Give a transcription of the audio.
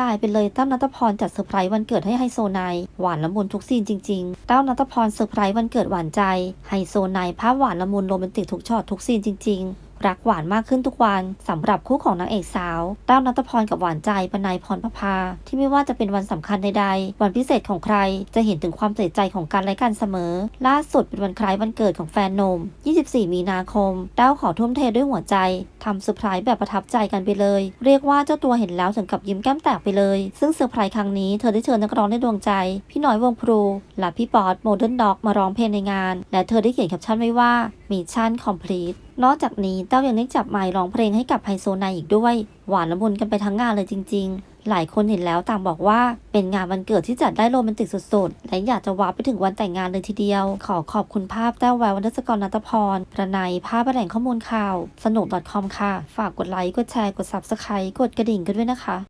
ลายไปเลยแต้านัทพรจัดเซอร์ไพรส์วันเกิดให้ไฮโซไนหวานละมุนทุกซีนจริงๆแต้านัทพรเซอร์ไพรส์วันเกิดหวานใจไฮโซไนภาพหวานละมุนโรแมนติกทุกช็อตทุกซีนจริงๆ รักหวานมากขึ้นทุกวันสำหรับคู่ของนางเอกสาวแต้วนัทพรกับหวานใจปนายพรประภา ที่ไม่ว่าจะเป็นวันสำคัญใดๆ วันพิเศษของใคร จะเห็นถึงความใส่ใจของกันและกันเสมอ ล่าสุดเป็นวันคล้ายวันเกิดของแฟนนม 24 มีนาคมแต้วขอทุ่มเทด้วยหัวใจทำเซอร์ไพรส์แบบประทับใจกันไปเลย เรียกว่าเจ้าตัวเห็นแล้วถึงกับยิ้มแก้มแตกไปเลย ซึ่งเซอร์ไพรส์ครั้งนี้เธอได้เชิญนักร้องในดวงใจ พี่น้อยวงพลูและพี่ป๊อตโมเดิร์นด็อกมาร้องเพลงในงาน และเธอได้เขียนแคปชั่นไว้ว่ามิชชั่นคอมพลีท นอกจากนี้เต้ายังได้จับไมค์ร้องเพลงให้กับไฮโซไนอีกด้วย หวานละมุนกันไปทั้งงานเลยจริง ๆ หลายคนเห็นแล้วต่างบอกว่า เป็นงานวันเกิดที่จัดได้โรแมนติกสุดๆ และอยากจะว้าร์ปไปถึงวันแต่งงานเลยทีเดียว ขอขอบคุณภาพแต้วแวววรรณศกรนัตพร ประนายภาพแหล่งข้อมูลข่าว สนุก .com ค่ะ ฝากกดไลค์ กดแชร์ กด subscribe กดกระดิ่งกันด้วยนะคะ